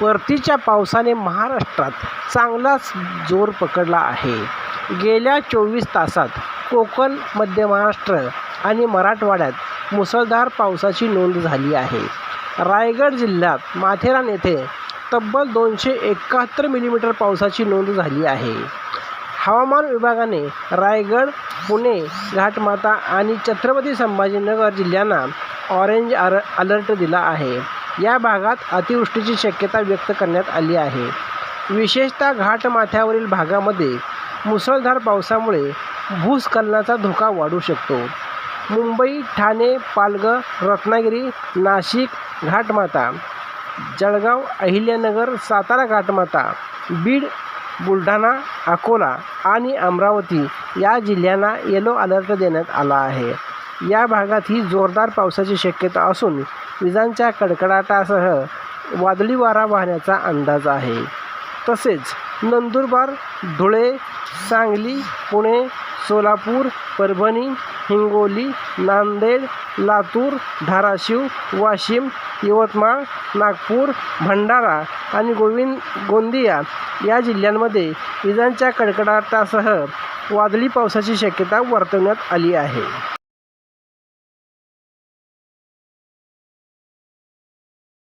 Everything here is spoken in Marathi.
परतीच्या पावसाने महाराष्ट्रात चांगलाच जोर पकडला आहे. गेल्या चोवीस तासात कोकण मध्य महाराष्ट्र आणि मराठवाड्यात मुसळधार पावसाची नोंद झाली आहे. रायगड जिल्ह्यात माथेरान येथे तब्बल दोनशे एकाहत्तर मिलीमीटर पावसाची नोंद झाली आहे. हवामान विभागाने रायगड पुणे घाटमाता आणि छत्रपती संभाजीनगर जिल्ह्यांना ऑरेंज अर अलर्ट दिला आहे. या भागात अतिवृष्टीची शक्यता व्यक्त करण्यात आली आहे. विशेषतः घाटमाथ्यावरील भागामध्ये मुसळधार पावसामुळे भूस्खलनाचा धोका वाढू शकतो. मुंबई ठाणे पालघर रत्नागिरी नाशिक घाटमाता जळगाव अहिल्यानगर सातारा घाटमाता बीड बुलढाणा अकोला आणि अमरावती या जिल्ह्यांना येलो अलर्ट देण्यात आला आहे. या भागात ही जोरदार पावसाची शक्यता असून विजांच्या कडकडाटासह वादळी वारा वाहण्याचा अंदाज आहे. तसेच नंदुरबार धुळे सांगली पुणे सोलापूर परभणी हिंगोली नांदेड लातूर धाराशिव वाशिम यवतमाळ नागपूर भंडारा आणि गोविंद गोंदिया या जिल्ह्यांमध्ये विजांच्या कडकडाटासह वादळी पावसाची शक्यता वर्तवण्यात आली आहे.